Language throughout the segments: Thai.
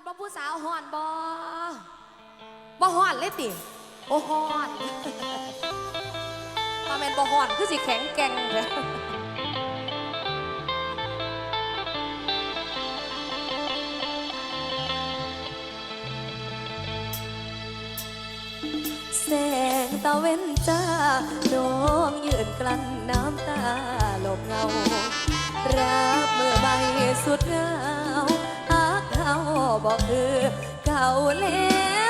นบ่ผู้สาวหอนบ่บ่หอนเลยติโอหอนมาแมนบ่หอนคือสิแข็งแกร่งเลยแสงตะเวนจ้าน้องยืนกลั้นน้ำตาหลบเงา รับเมื่อใบสุดเงา บอกคือเก่าแล้ว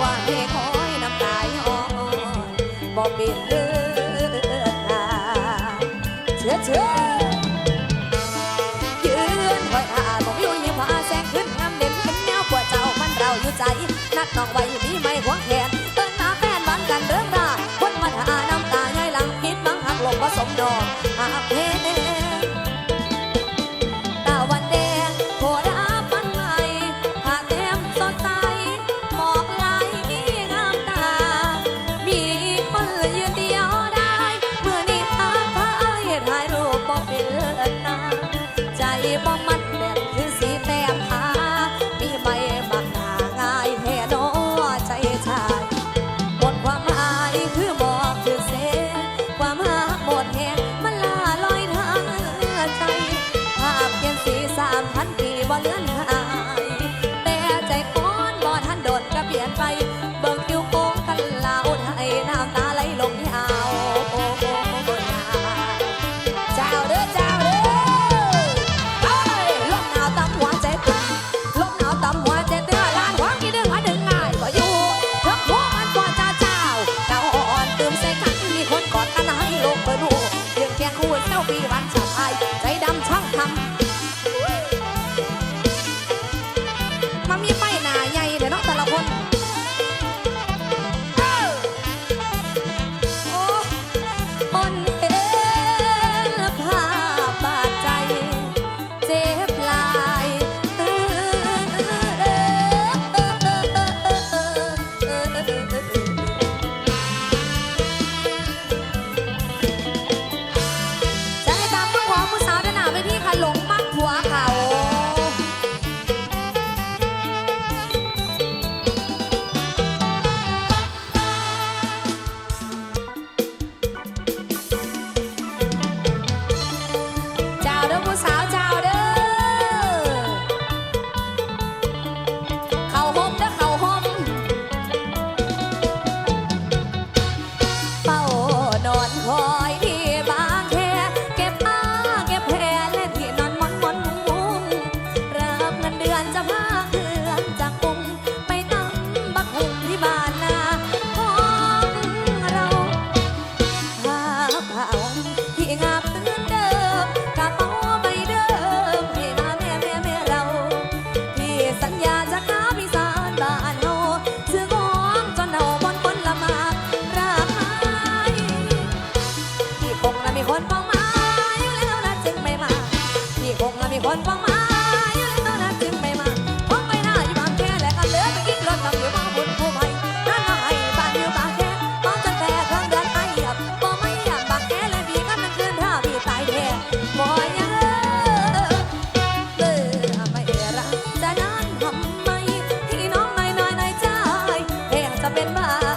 ว่าให้คอยน้ำตายอ่อนบ่เป็นเรื่องนาเชื่อเชื่อยืนคอยอาบอกอยู่ยิ้มว่าแสงขึ้นงามเด่นเป็นแนวปวดเจ้ามันราอยู่ใจ นัดนองไว้มีไม่หวงแขนเติ้นหาแฟนวันกันเรื่องราคนมานหาน้ำตาใหญ่หลังคิดมังหักหลบผสมดอกหากเพ Thank you. เป็นบ้า